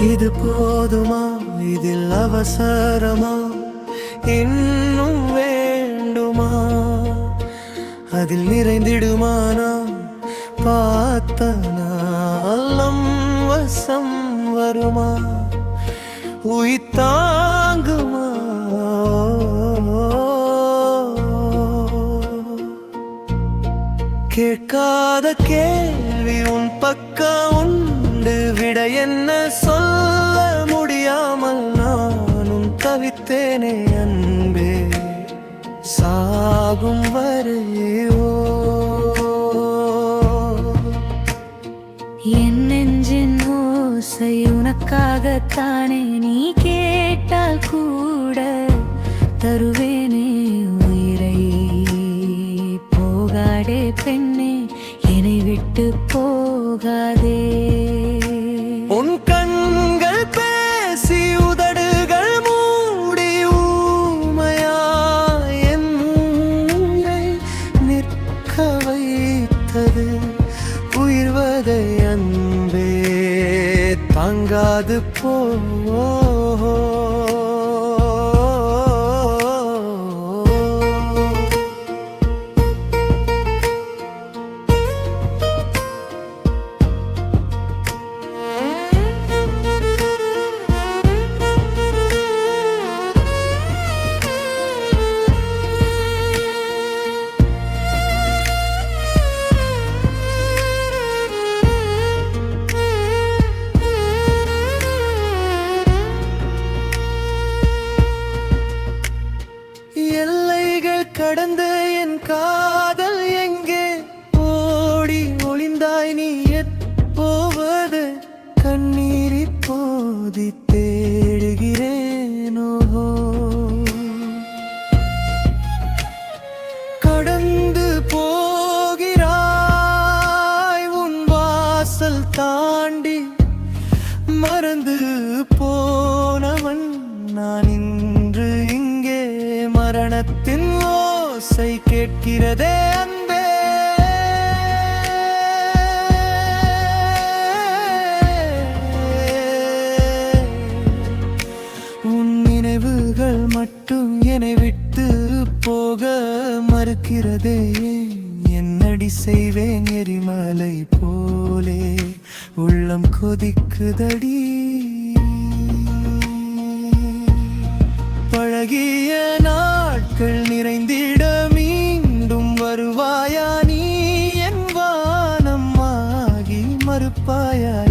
இது போதுமா? இதில் அவசரமா? இன்னும் வேண்டுமா? அதில் நிறைந்திடுமானா? பார்த்தனா? வசம் வருமா? உயித்தாங்குமா கேட்காத கேள்வி உன் பக்கம் உண்டு. விட என்ன தவித்தேனே அன்பே சாகும் வரையோ. என் நெஞ்சின் ஓசை உனக்காகத்தானே நீ கேட்டால் கூட தருவேனே உயிரை. போகாடே பெண்ணே என்னை விட்டு போகாதே. நிற்க வைத்தது உயிர்வதை அன்பே தாங்காது போ கடந்த என் காதல் எங்கே? ஓடி ஒளிந்தாய் நீ எப்போவது கண்ணீரி போதித்தே ஓசை கேட்கிறதே அன்பே. உன் நினைவுகள் மட்டும் என்னை விட்டு போக மறுக்கிறதே. என்னடி செய்வேன் எரிமலை போலே. உள்ளம் கொதிக்குதடி. பழகிய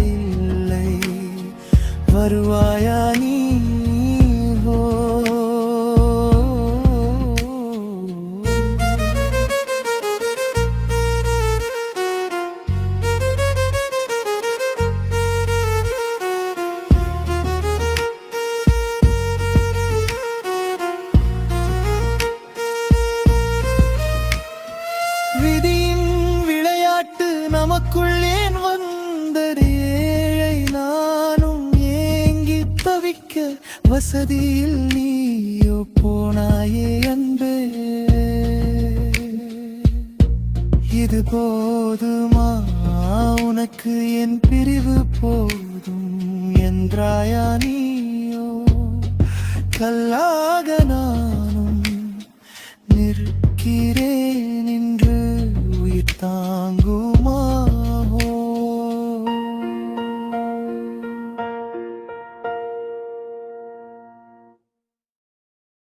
இல்லை. வருவாயா நீ? விளையாட்டு நமக்குள் ஏன் வாசிக்க வசதியில் நீயோ போனாயே அன்பே. இது போதுமா? உனக்கு என் பிரிவு போதும் என்றாயா நீயோ? கல்லாக நானும் நிற்கிறேன் என்று உயிர் தாங்கும்